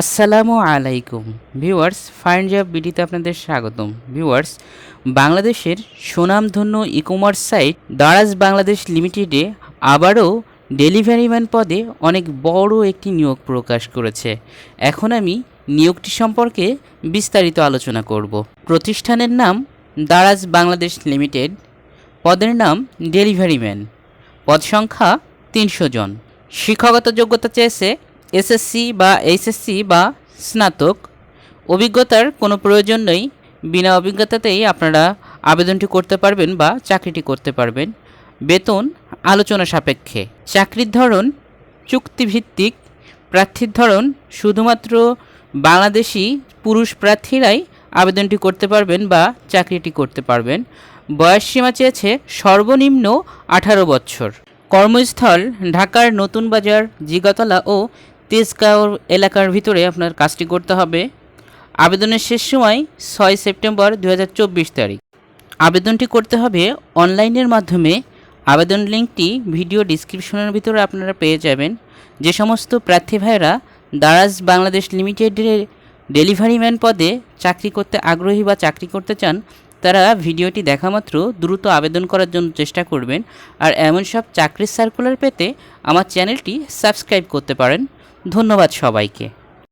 আসসালামু আলাইকুম। Viewers fine job বিডিতে আপনাদের স্বাগতম। ভিউয়ার্স, বাংলাদেশের সুনামধন্য e commerce site Daraz Bangladesh লিমিটেডে আবারও ডেলিভারি ম্যান পদে অনেক বড় একটি নিয়োগ প্রকাশ করেছে। এখন আমি নিয়োগটি সম্পর্কে বিস্তারিত আলোচনা করব। প্রতিষ্ঠানের নাম দারাজ বাংলাদেশ লিমিটেড, পদের নাম ডেলিভারি ম্যান। পদ সংখ্যা তিনশো জন। শিক্ষাগত যোগ্যতা চেয়েছে এসএসসি বা এইচএসসি বা স্নাতক অভিজ্ঞতার কোনো প্রয়োজন নেই। বিনা অভিজ্ঞতাতেই আপনারা আবেদনটি করতে পারবেন বা চাকরিটি করতে পারবেন। বেতন আলোচনা সাপেক্ষে। চাকরির ধরন চুক্তিভিত্তিক। প্রার্থীর ধরন শুধুমাত্র বাংলাদেশি পুরুষ প্রার্থীরাই আবেদনটি করতে পারবেন বা চাকরিটি করতে পারবেন। বয়সসীমা চেয়েছে সর্বনিম্ন আঠারো বছর। কর্মস্থল ঢাকার নতুন বাজার, জিগাতলা ও তেজগাঁও এলাকার ভিতরে আপনার কাজটি করতে হবে। আবেদনের শেষ সময় ছয় সেপ্টেম্বর দু হাজার চব্বিশ তারিখ। আবেদনটি করতে হবে অনলাইনের মাধ্যমে। আবেদন লিঙ্কটি ভিডিও ডিসক্রিপশনের ভিতরে আপনারা পেয়ে যাবেন। যে সমস্ত প্রার্থী ভাইয়েরা দারাজ বাংলাদেশ লিমিটেডের ডেলিভারি ম্যান পদে চাকরি করতে আগ্রহী বা চাকরি করতে চান, তারা ভিডিওটি দেখা মাত্র দ্রুত আবেদন করার জন্য চেষ্টা করবেন। আর এমন সব চাকরির সার্কুলার পেতে আমার চ্যানেলটি সাবস্ক্রাইব করতে পারেন। ধন্যবাদ সবাইকে।